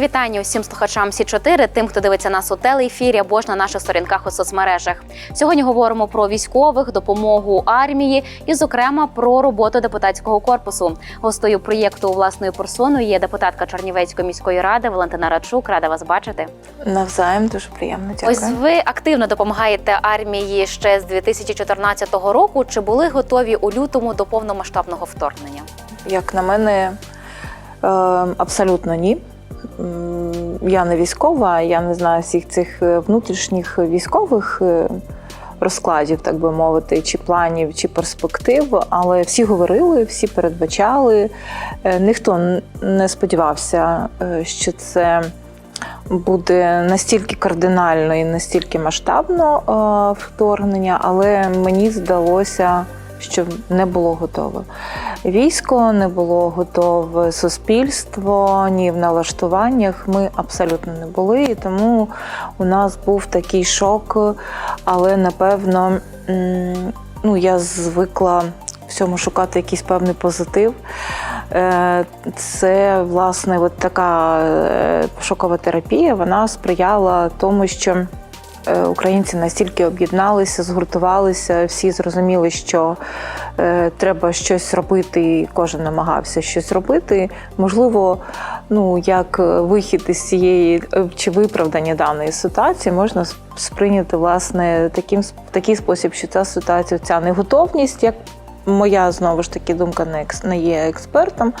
Мої вітання усім слухачам Сі 4 тим, хто дивиться нас у телеефірі або ж на наших сторінках у соцмережах. Сьогодні говоримо про військових, допомогу армії і, зокрема, про роботу депутатського корпусу. Гостею проєкту власною персоною є депутатка Чернівецької міської ради Валентина Рачук. Рада вас бачити. Навзаєм дуже приємно. Дякую. Ось ви активно допомагаєте армії ще з 2014 року. Чи були готові у лютому до повномасштабного вторгнення? Як на мене, е, абсолютно ні. Я не військова, я не знаю всіх цих е, внутрішніх військових е, розкладів, так би мовити, чи планів, чи перспектив, але всі говорили, всі передбачали. Е, Ніхто не сподівався, що це буде настільки кардинально і настільки масштабно вторгнення, але мені здалося, що не було готове. Військо не було готове, суспільство, ні в налаштуваннях. Ми абсолютно не були. І тому у нас був такий шок, але напевно ну, я звикла в цьому шукати якийсь певний позитив. Е, Це власне от така е, шокова терапія. Вона сприяла тому, що українці настільки об'єдналися, згуртувалися, всі зрозуміли, що е, треба щось робити, і кожен намагався щось робити. Можливо, ну як е, вихід із цієї е, чи виправдання даної ситуації можна сприйняти власне таким такий спосіб, що ця ситуація, ця неготовність, як моя знову ж таки думка не не є експертом.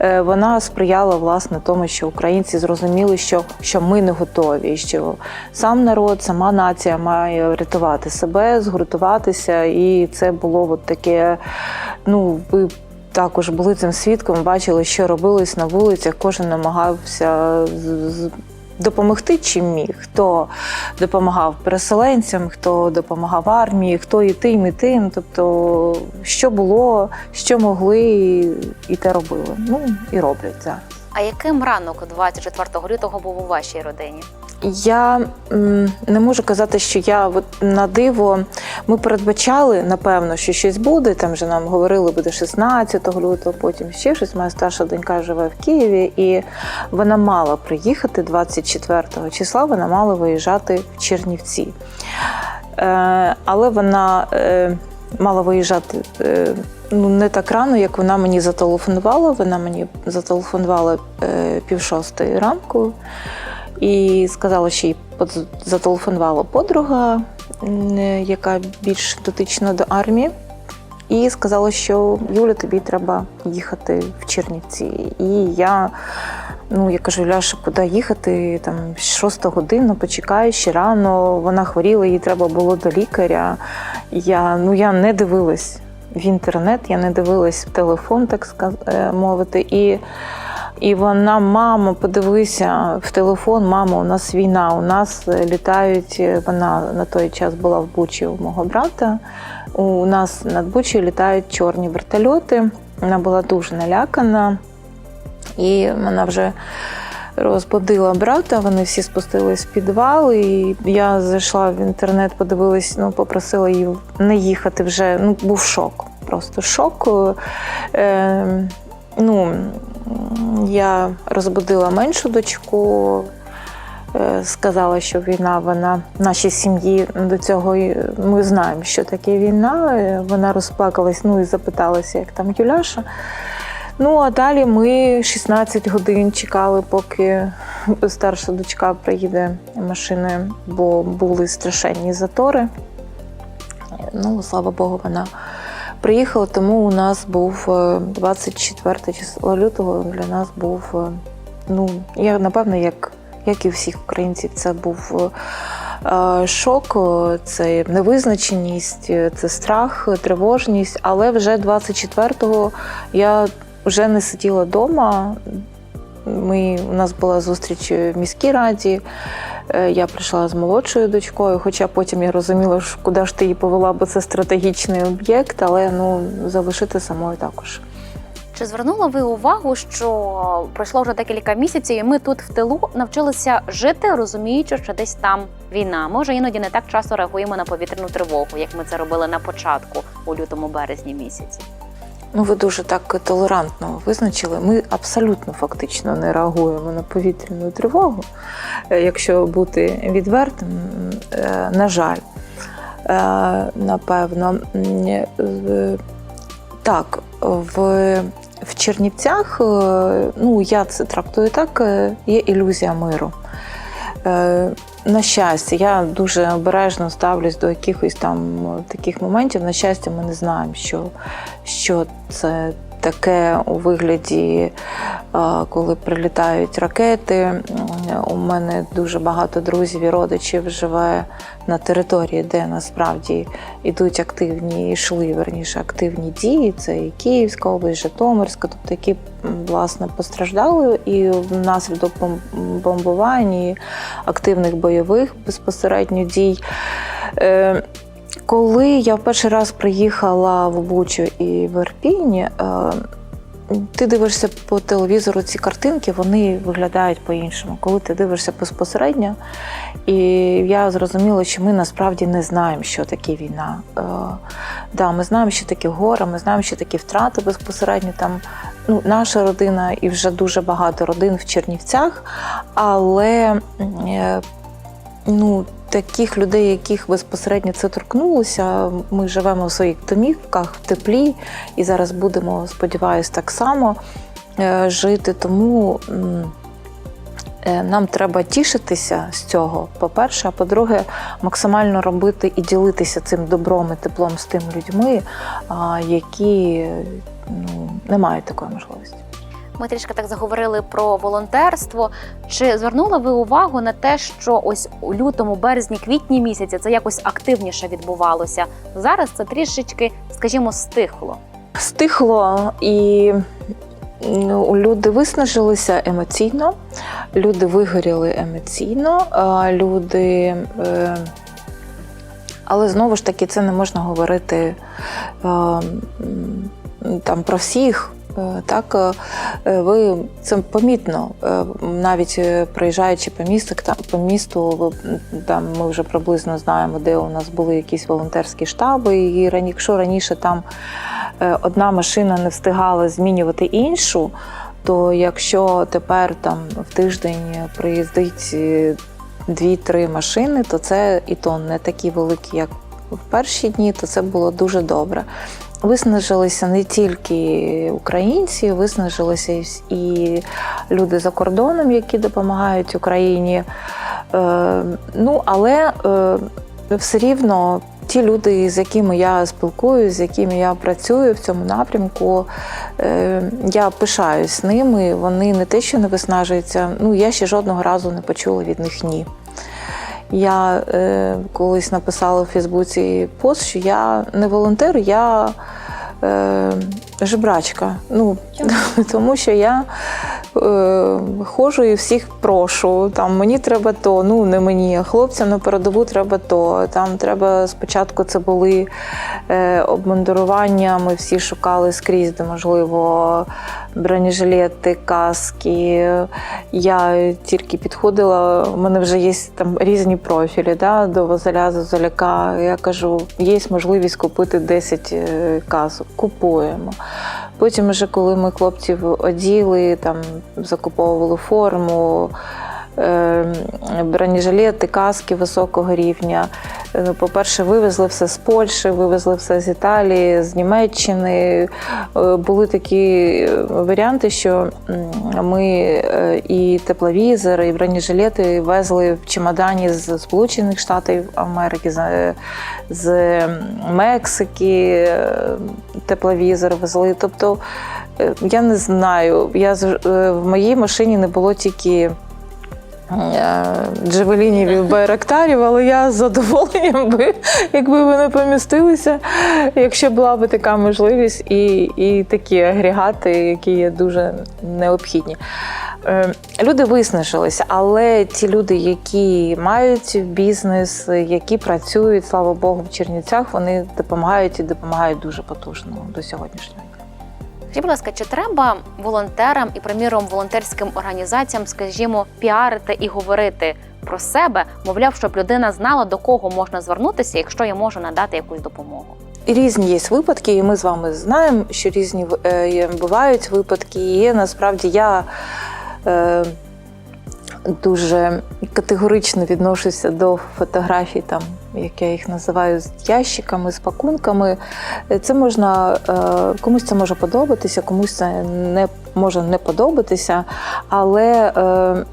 е, Вона сприяла власне тому, що українці зрозуміли, що, що ми не готові, що сам народ, сама нація має рятувати себе, згуртуватися, і це було от таке. Ну, ви також були цим свідком, бачили, що робилось на вулицях. Кожен намагався допомогти чим міг. Хто допомагав переселенцям, хто допомагав армії, хто і тим, і тим. Тобто, що було, що могли, і, те робили. Ну і роблять зараз. А яким ранок 24 лютого був у вашій родині? Я не можу казати, що я от на диво. Ми передбачали, напевно, що щось буде. Там вже нам говорили, буде 16 лютого, потім ще щось. Моя старша донька живе в Києві, і вона мала приїхати 24 числа. Вона мала виїжджати в Чернівці. Е, але вона е, мала виїжджати. Е, Ну, не так рано, як вона мені зателефонувала. Вона мені зателефонувала пів шостої ранку і сказала, що їй зателефонувала подруга, яка більш дотична до армії, і сказала, що Юля, тобі треба їхати в Чернівці. І я. Ну, я кажу, Ляша, куди їхати? Там 6 година, почекай, ще рано. Вона хворіла, їй треба було до лікаря. Я, ну, я не дивилась в інтернет, я не дивилась в телефон, так е, мовити. І, і вона, мамо, подивися в телефон, мамо, у нас війна, у нас е, літають. е, Вона на той час була в Бучі у мого брата. У нас над Бучі літають чорні вертольоти. Вона була дуже налякана. І вона вже розбудила брата, вони всі спустились в підвал. І я зайшла в інтернет, подивилась, ну, попросила її не їхати вже. Ну, був шок. Просто шок. Е, ну, я розбудила меншу дочку. е, Сказала, що війна, вона нашій сім'ї до цього ми знаємо, що таке війна. Е, Вона розплакалась, ну і запиталася, як там Юляша. Ну а далі ми 16 годин чекали, поки старша дочка приїде машиною, бо були страшенні затори. Ну, слава Богу, вона приїхала, тому у нас був е, 24 число лютого для нас був, е, ну, я напевно, як, як і всіх українців, це був е, шок, е, це невизначеність, е, це страх, тривожність. Але вже 24-го я вже не сиділа вдома. Ми, у нас була зустріч в міській раді. Е, Я прийшла з молодшою дочкою, хоча потім я розуміла, куди ж ти її повела, бо це стратегічний об'єкт, але ну, залишити самою також. Чи звернули ви увагу, що пройшло вже декілька місяців, і ми тут в тилу навчилися жити, розуміючи, що десь там війна. Може, іноді не так часто реагуємо на повітряну тривогу, як ми це робили на початку у лютому березні місяці. Ну, ви дуже так толерантно визначили. Ми абсолютно фактично не реагуємо на повітряну тривогу. Е, Якщо бути відвертим, е, на жаль, Е, напевно. Так, в, в Чернівцях, ну я це трактую так, є ілюзія миру. Е, На щастя, я дуже обережно ставлюсь до якихось там таких моментів. На щастя, ми не знаємо, що, що це таке у вигляді, е, коли прилітають ракети. У мене дуже багато друзів і родичів живе на території, де насправді йдуть активні, йшли верніше активні дії. Це і Київська область, Житомирська, тобто які власне постраждали і внаслідок бомбувань і активних бойових безпосередньо дій. Е, коли я в перший раз приїхала в Бучу і в Ірпінь, е, ти дивишся по телевізору ці картинки, вони виглядають по-іншому. Коли ти дивишся безпосередньо, і я зрозуміла, що ми насправді не знаємо, що таке війна. Е, да, ми знаємо, що таке горе, ми знаємо, що такі втрати безпосередньо там. Ну, наша родина і вже дуже багато родин в Чернівцях, але е, ну, таких людей, яких безпосередньо це торкнулося, ми живемо в своїх домівках в теплі, і зараз будемо, сподіваюся, так само е, жити. Тому е, нам треба тішитися з цього, по-перше, а по-друге, максимально робити і ділитися цим добром і теплом з тими людьми, які ну, не мають такої можливості. Ми трішки так заговорили про волонтерство. Чи звернули ви увагу на те, що ось у лютому, березні, квітні місяці це якось активніше відбувалося? Зараз це трішечки, скажімо, стихло. Стихло і люди виснажилися емоційно, люди вигоріли емоційно, люди. е, Але знову ж таки, це не можна говорити е, там про всіх. Е, Так, е, ви це помітно, Е, навіть е, проїжджаючи по місту, по місту, там ми вже приблизно знаємо, де у нас були якісь волонтерські штаби. І якщо раніше там е, одна машина не встигала змінювати іншу, то якщо тепер там в тиждень приїздить е, дві-три машини, то це і то не такі великі, як в перші дні, то це було дуже добре. Виснажилися не тільки українці, виснажилися і люди за кордоном, які допомагають Україні. Е, ну, але е, все рівно ті люди, з якими я спілкуюся, з якими я працюю в цьому напрямку, е, я пишаюсь ними. Вони не те, що не виснажуються. Ну, я ще жодного разу не почула від них ні. Я е, колись написала у Фейсбуці пост, що я не волонтер, я е, жебрачка. Ну, тому що я ходжу і всіх прошу. Там мені треба то, ну не мені, хлопцям на передову треба то. Там треба спочатку це були е, обмундирування. Ми всі шукали скрізь, де можливо бронежилети, каски. Я тільки підходила. У мене вже є там різні профілі да, до Вазеля Зозоляка. Я кажу, є можливість купити 10 е, касок. Купуємо. Потім, вже коли ми хлопців оділи, там закуповували форму. е, Бронежилети, каски високого рівня. Е, По-перше, вивезли все з Польщі, вивезли все з Італії, з Німеччини. Е, Були такі е, варіанти, що ми і тепловізори, і бронежилети везли в чемодані з Сполучених Штатів Америки, з, Мексики, тепловізор везли. Тобто, я не знаю, я е, в моїй машині не було тільки. е, Джевелінів і байрактарів, але я з задоволенням би, якби вони помістилися, якщо була б така можливість, і, і такі агрегати, які є дуже необхідні. Е, Люди виснажилися, але ті люди, які мають бізнес, які працюють, слава Богу, в Чернівцях, вони допомагають і допомагають дуже потужно до сьогоднішнього. Скажіть, будь ласка, чи треба волонтерам і, приміром, волонтерським організаціям, скажімо, піарити і говорити про себе, мовляв, щоб людина знала, до кого можна звернутися, якщо я можу надати якусь допомогу? різні є випадки, і ми з вами знаємо, що різні е, бувають випадки. І насправді я е, дуже категорично відношуся до фотографій, там, як я їх називаю, з ящиками, з пакунками. Це можна, е, комусь це може подобатися, комусь це не може не подобатися. Але е,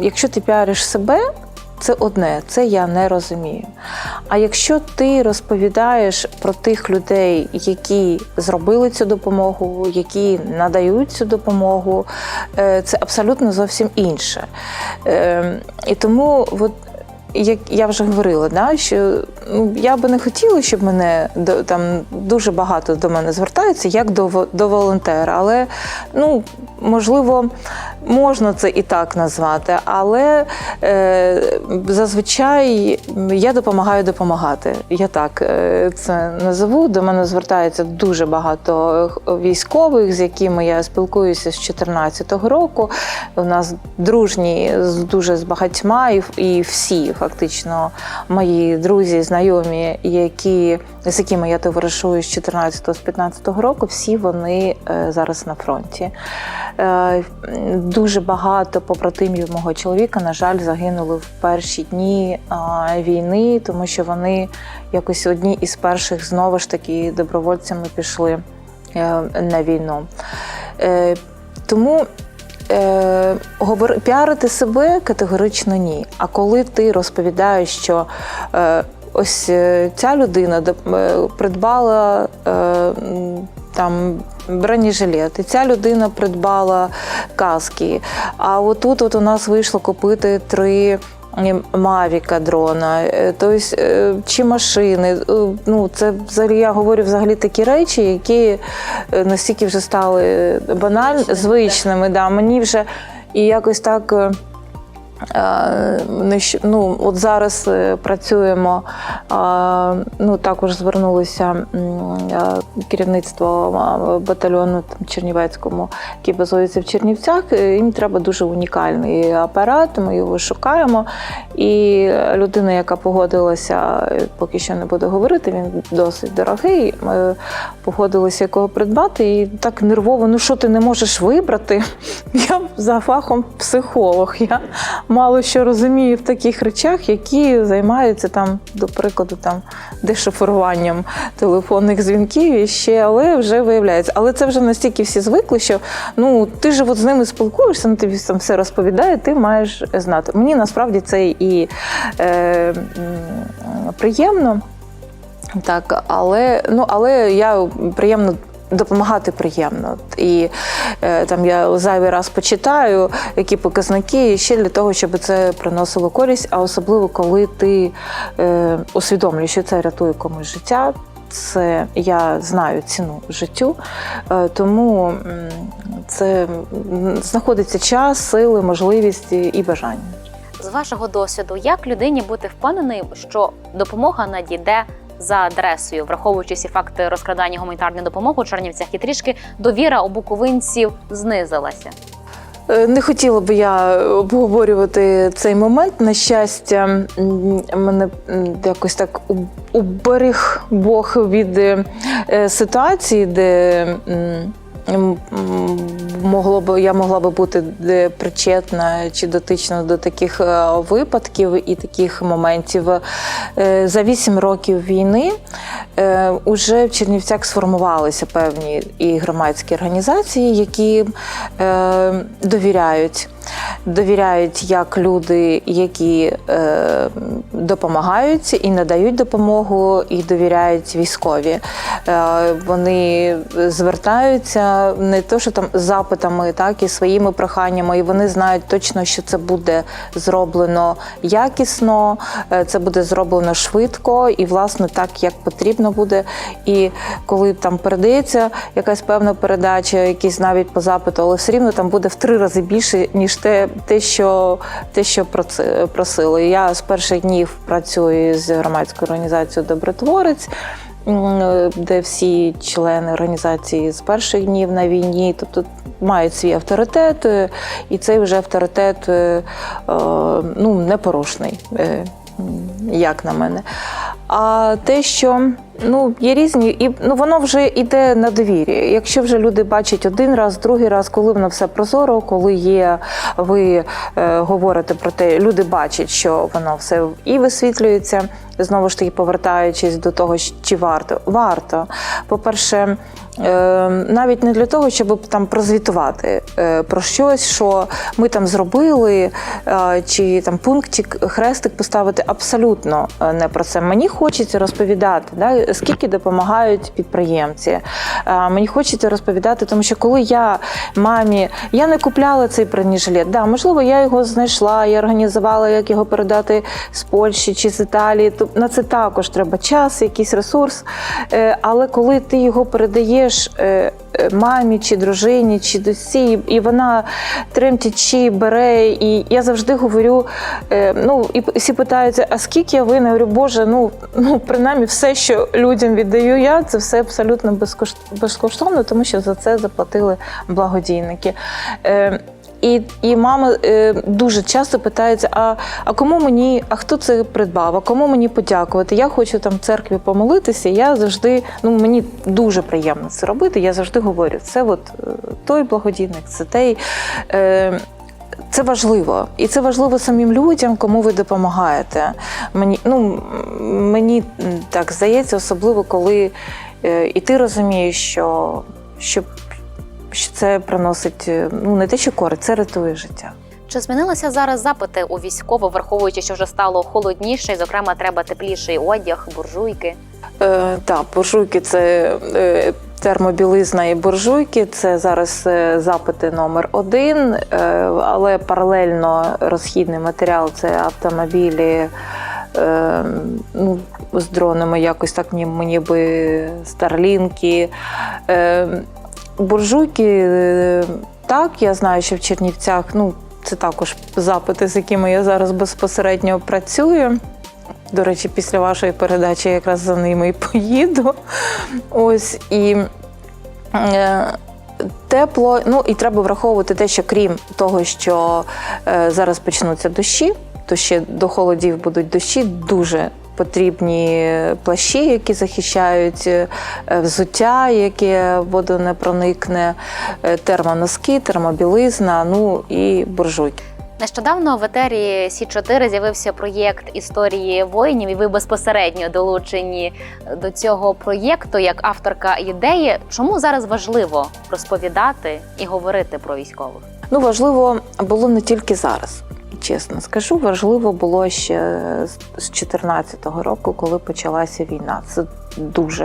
якщо ти піариш себе, це одне, це я не розумію. А якщо ти розповідаєш про тих людей, які зробили цю допомогу, які надають цю допомогу, е, це абсолютно зовсім інше. І тому, от, як я вже говорила, да, що ну, я би не хотіла, щоб мене до- там дуже багато до мене звертаються, як до, до волонтера. Але ну, можливо, можна це і так назвати. Але е, зазвичай я допомагаю допомагати. Я так е, це назову. До мене звертається дуже багато військових, з якими я спілкуюся з 2014 року. У нас дружні з дуже з багатьма, і, і всі фактично мої друзі, знайомі, які, з якими я товаришую з 14-15 року, всі вони е, зараз на фронті. Е, Дуже багато побратимів мого чоловіка, на жаль, загинули в перші дні війни, тому що вони якось одні із перших знову ж таки добровольцями пішли е, на війну. Е, Тому е, говор, піарити себе категорично ні. А коли ти розповідаєш, що е, ось е, ця людина е, придбала е, там. Бронежилет, і ця людина придбала каски. А отут от у нас вийшло купити три Мавіка дрона, е, тобто, е, чи машини. Е, Ну, це взагалі я говорю взагалі такі речі, які настільки вже стали банальними, Звичними, звичними. Да. Мені вже і якось так. Е, е, Ну, от зараз е, працюємо, ну, також звернулося е, керівництво батальйону Чернівецькому, який базується в Чернівцях. Е, Їм треба дуже унікальний апарат, ми його шукаємо. І людина, яка погодилася, поки що не буду говорити, він досить дорогий. Ми погодилися якого придбати, і так нервово, ну що ти не можеш вибрати? Я за фахом психолог. Я мало що розумію в таких речах, які займаються там, до прикладу, там дешифруванням телефонних дзвінків і ще, але вже виявляється. Але це вже настільки всі звикли, що ну ти ж от з ними спілкуєшся, ну тобі там все розповідає, ти маєш знати. Мені насправді це і е, приємно. Так, але ну але я приємно. Допомагати приємно. І е, там я зайвий раз почитаю, які показники, ще для того, щоб це приносило користь, а особливо коли ти е, усвідомлюєш, що це рятує комусь життя. Це я знаю ціну життю, е, тому це знаходиться час, сили, можливість і- і бажання. Вашого досвіду, як людині бути впевненою, що допомога надійде за адресою, враховуючи всі факти розкрадання гуманітарної допомоги у Чернівцях, і трішки довіра у буковинців знизилася. Е, Не хотіла би я обговорювати цей момент. На щастя, мене якось так уберіг Бог від е, ситуації, де могло б я могла би бути причетна чи дотична до таких е, випадків і таких моментів. Е, За вісім років війни вже в Чернівцях сформувалися певні і громадські організації, які е, довіряють. Довіряють як люди, які е, допомагають і надають допомогу, і довіряють військові. Е, вони звертаються не то, що там запитами, так і своїми проханнями, і вони знають точно, що це буде зроблено якісно, е, це буде зроблено швидко і, власне, так як потрібно буде. І коли там передається якась певна передача, якісь навіть по запиту, але все рівно там буде в три рази більше, ніж те, те що, те, що просили. Я з перших днів працюю з громадською організацією Добротворець. Де всі члени організації з перших днів на війні, тобто мають свій авторитет, е, і цей вже авторитет е, е, ну, непорушний, як на мене. А те, що ну, є різні, і ну, воно вже йде на довір'я. Якщо вже люди бачать один раз, другий раз, коли воно все прозоро, коли є, ви е, говорите про те, люди бачать, що воно все і висвітлюється. Знову ж таки, повертаючись до того, чи варто. Варто. По-перше, е, навіть не для того, щоб там прозвітувати е, про щось, що ми там зробили, чи там пунктик, хрестик поставити. Абсолютно е, не про це. Мені хочеться розповідати, да, скільки допомагають підприємці. Мені хочеться розповідати, тому що коли я мамі, я не купляла цей бронежилет. Да, можливо, я його знайшла, я організувала, як його передати з Польщі чи з Італії. То на це також треба час, якийсь ресурс. Е, Але коли ти його передаєш е, е, мамі чи дружині, чи досі, і вона тремтячи бере, і я завжди говорю: ну і всі питаються, а скільки я винна? Я говорю, Боже, ну, ну принаймні все, що людям віддаю я, це все абсолютно безкоштовно, тому що за це заплатили благодійники. Е, і, і мама е, дуже часто питається: а, а кому мені, а хто це придбав, а кому мені подякувати? Я хочу там в церкві помолитися. Я завжди, ну мені дуже приємно це робити. Я завжди говорю, це от е, той благодійник, це той. Е, це важливо, і це важливо самим людям, кому ви допомагаєте. Мені ну мені так здається, особливо коли е, і ти розумієш, що, що, що це приносить е, ну не те, що користь, це рятує життя. Чи змінилися зараз запити у військових, враховуючи, що вже стало холодніше, і, зокрема, треба тепліший одяг, буржуйки? Е, так, буржуйки це е, термобілизна і буржуйки. Це зараз е, запити номер один, е, але паралельно розхідний матеріал це автомобілі. е, Ну, з дронами якось так ні- мені би старлінки. Буржуйки, так, я знаю, що в Чернівцях ну, це також запити, з якими я зараз безпосередньо працюю. До речі, після вашої передачі я якраз за ними і поїду. Ось і е, тепло. Ну і треба враховувати те, що крім того, що е, зараз почнуться дощі, то ще до холодів будуть дощі дуже. Потрібні плащі, які захищають е, взуття, яке воду не проникне, е, термоноски, термобілизна, ну і буржуйки. Нещодавно в етері Сі 4 з'явився проєкт історії воїнів, і ви безпосередньо долучені до цього проєкту як авторка ідеї. Чому зараз важливо розповідати і говорити про військових? Ну, важливо було не тільки зараз. Чесно скажу, важливо було ще з 2014 року, коли почалася війна. Це дуже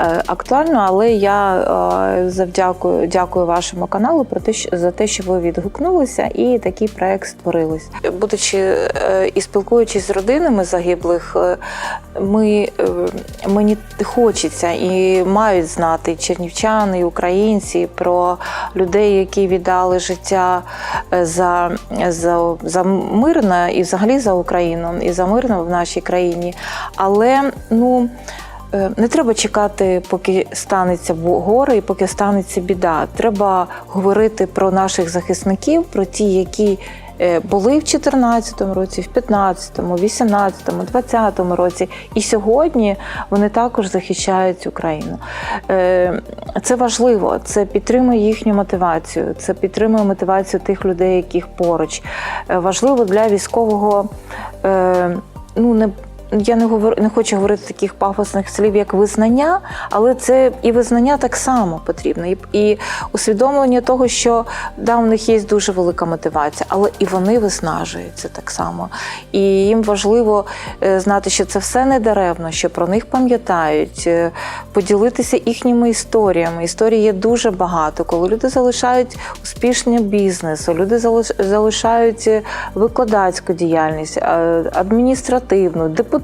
е, актуально, але я е, завдякую дякую вашому каналу про те, за те, що ви відгукнулися, і такий проект створились. Будучи е, і спілкуючись з родинами загиблих, ми мені хочеться і мають знати чернівчани, і українці про людей, які віддали життя за, за, за мирне і взагалі за Україну, і за мирне в нашій країні. Але ну. Е, Не треба чекати, поки станеться горе і поки станеться біда. Треба говорити про наших захисників, про ті, які е, були в 2014 році, в 2015, 2018, 2020 році, і сьогодні вони також захищають Україну. Е, Це важливо, це підтримує їхню мотивацію, це підтримує мотивацію тих людей, яких поруч. Важливо для військового. Ну, не я не говорю, не хочу говорити таких пафосних слів, як визнання, але це і визнання так само потрібно, і, і усвідомлення того, що да, у них є дуже велика мотивація, але і вони виснажуються так само. І їм важливо е, знати, що це все не даремно, що про них пам'ятають, е, поділитися їхніми історіями. Історій є дуже багато, коли люди залишають успішний бізнес, люди залиш- залишають е, викладацьку діяльність, адміністративну, депутатську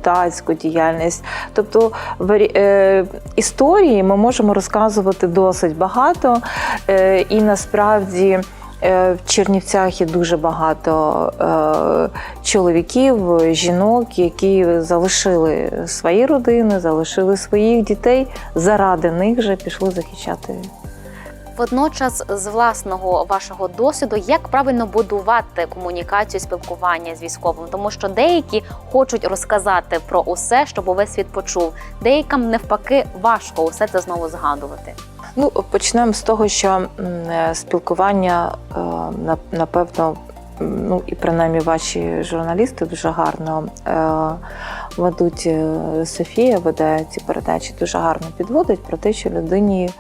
діяльність. Тобто е, історії ми можемо розказувати досить багато, е, і насправді. е, В Чернівцях є дуже багато чоловіків, жінок, які залишили свої родини, залишили своїх дітей. Заради них же пішли захищати Водночас, з власного вашого досвіду, як правильно будувати комунікацію, спілкування з військовим, тому що деякі хочуть розказати про усе, щоб увесь світ почув. Деяким навпаки важко усе це знову згадувати. Ну, почнемо з того, що е, спілкування, е, на- напевно, ну і принаймні ваші журналісти дуже гарно е, ведуть. е, Софія веде ці передачі, дуже гарно підводить про те, що людині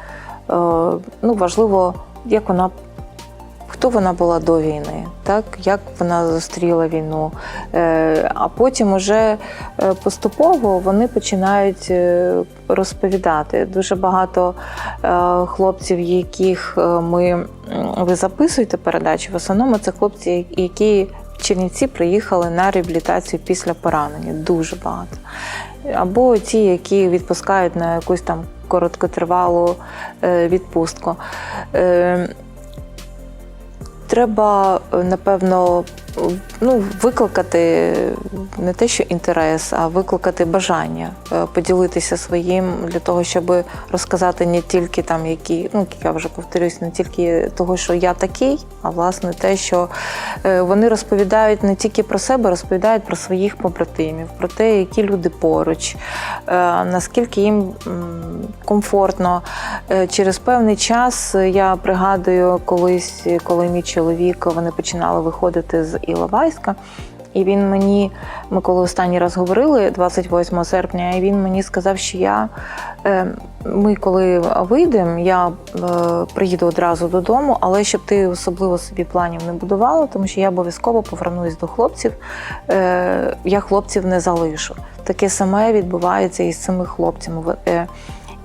ну, важливо, як вона. Хто вона була до війни, так як вона зустріла війну, Е, а потім уже е, поступово вони починають е, розповідати. Дуже багато е, хлопців, яких е, ми ви записуєте передачі, в основному це хлопці, які в Чернівці приїхали на реабілітацію після поранення. Дуже багато. Або ті, які відпускають на якусь там короткотривалу е, відпустку. Е, Треба, напевно, ну, викликати не те, що інтерес, а викликати бажання е, поділитися своїм для того, щоб розказати не тільки там, які, ну я вже повторюсь, не тільки того, що я такий, а власне те, що е, вони розповідають не тільки про себе, розповідають про своїх побратимів, про те, які люди поруч, е, наскільки їм комфортно. Через певний час я пригадую колись, коли мій чоловік вони починали виходити з Іловайська. І він мені, ми коли останній раз говорили 28 серпня, і він мені сказав, що я е, ми коли вийдемо, я е, приїду одразу додому, але щоб ти особливо собі планів не будувала, тому що я обов'язково повернусь до хлопців. Е, Я хлопців не залишу. Таке саме відбувається і з цими хлопцями.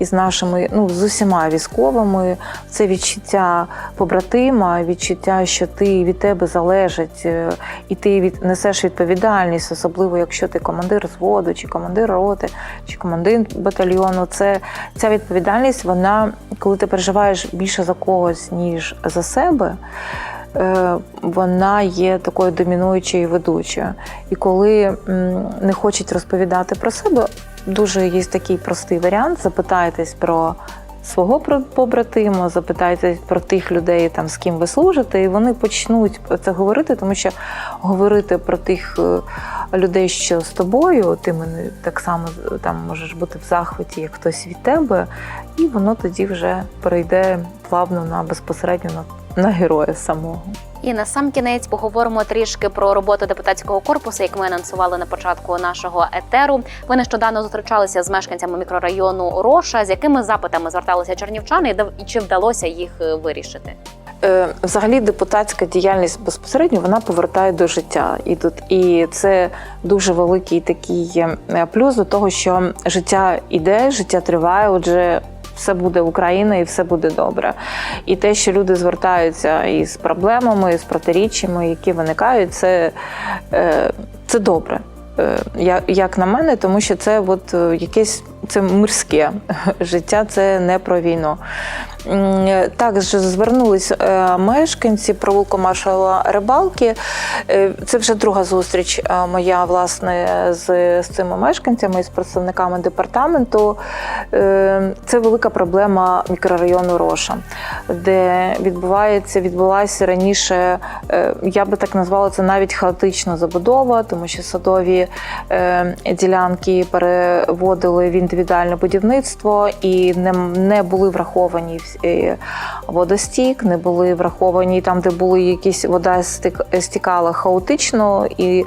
В- е, І з нашими, ну з усіма військовими, це відчуття побратима, відчуття, що ти від тебе залежить, е, і ти від несеш відповідальність, особливо якщо ти командир зводу, чи командир роти, чи командир батальйону. Це ця відповідальність, вона, коли ти переживаєш більше за когось, ніж за себе. е, Вона є такою домінуючою ведучою. І коли не хочуть розповідати про себе, дуже є такий простий варіант: запитайтесь про свого побратима, запитайтесь про тих людей, там з ким ви служите, і вони почнуть це говорити, тому що говорити про тих е, людей, що з тобою, ти мене так само там можеш бути в захваті, як хтось від тебе, і воно тоді вже перейде плавно на безпосередньо на, на героя самого. І на сам кінець поговоримо трішки про роботу депутатського корпусу, як ми анонсували на початку нашого етеру. Ви нещодавно зустрічалися з мешканцями мікрорайону Роша, з якими запитами зверталися чернівчани, і чи вдалося їх е, вирішити? Е, Взагалі, депутатська діяльність безпосередньо вона повертає до життя. І тут і це дуже великий такий е, плюс до того, що життя іде, життя триває. Отже, все буде Україна і все буде добре. І те, що люди звертаються із проблемами, з протиріччями, які виникають, це, е, це добре. Е, Як на мене, тому що це от е, якесь це мирське життя, це не про війну. Також звернулись е, мешканці провулку маршала Рибалки. Е, Це вже друга зустріч е, моя власне з, з цими мешканцями, з представниками департаменту. Це велика проблема мікрорайону Роша, де відбувається, відбулася раніше, я би так назвала це навіть хаотична забудова, тому що садові ділянки переводили в індивідуальне будівництво і не, не були враховані е, водостік, не були враховані там, де були якісь вода стікала хаотично. І,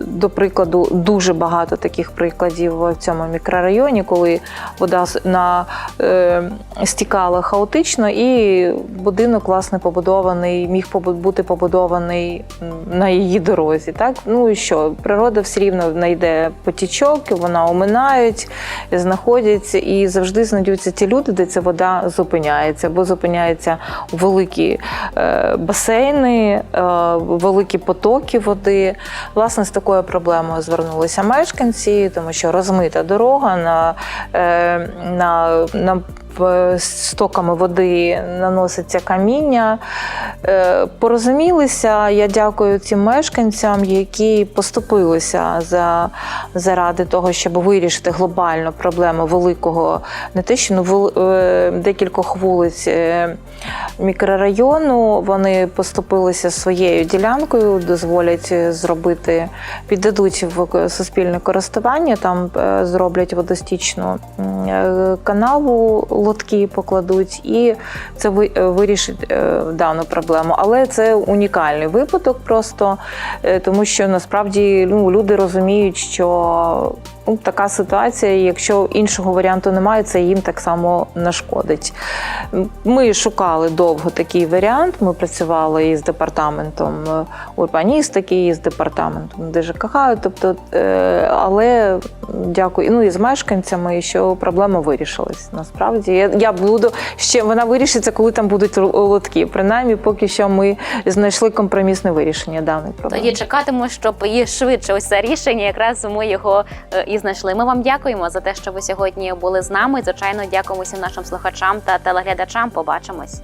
до прикладу, дуже багато таких прикладів в цьому мікрорайоні, коли вода на, е, стікала хаотично, і будинок власне побудований, міг бути побудований на її дорозі. Так ну і що природа все рівно знайде потічок, вона оминають, знаходяться, і завжди знайдуться ті люди, де ця вода зупиняється, бо зупиняються великі е, басейни, е, великі потоки води. Власне, з такою проблемою звернулися мешканці, тому що розмита дорога на, е, на, на стоками води наноситься каміння. Е, Порозумілися. Я дякую цим мешканцям, які поступилися за, заради того, щоб вирішити глобально проблему великого, не те, що ну, вел- е, декількох вулиць е, мікрорайону. Вони поступилися своєю ділянкою, дозволять е, зробити, піддадуть в суспільне користування. Там е, зроблять водостічну е, канаву, лотки покладуть, і це е, вирішить е, дану проблему. Але це унікальний випадок, просто е, тому що насправді ну, люди розуміють, що така ситуація, якщо іншого варіанту немає, це їм так само нашкодить. Ми шукали довго такий варіант. Ми працювали із департаментом е, урбаністики, і з департаментом ДЖКХ, тобто, е, але дякую. Ну і з мешканцями, що проблема вирішилась. Насправді я, я буду ще вона вирішиться, коли там будуть лотки. Принаймні, поки що ми знайшли компромісне вирішення даної проблеми. Тоді чекатиму, щоб є швидше ось це рішення. Якраз ми його е, знайшли. Ми вам дякуємо за те, що ви сьогодні були з нами. Звичайно, дякуємо всім нашим слухачам та телеглядачам. Побачимось.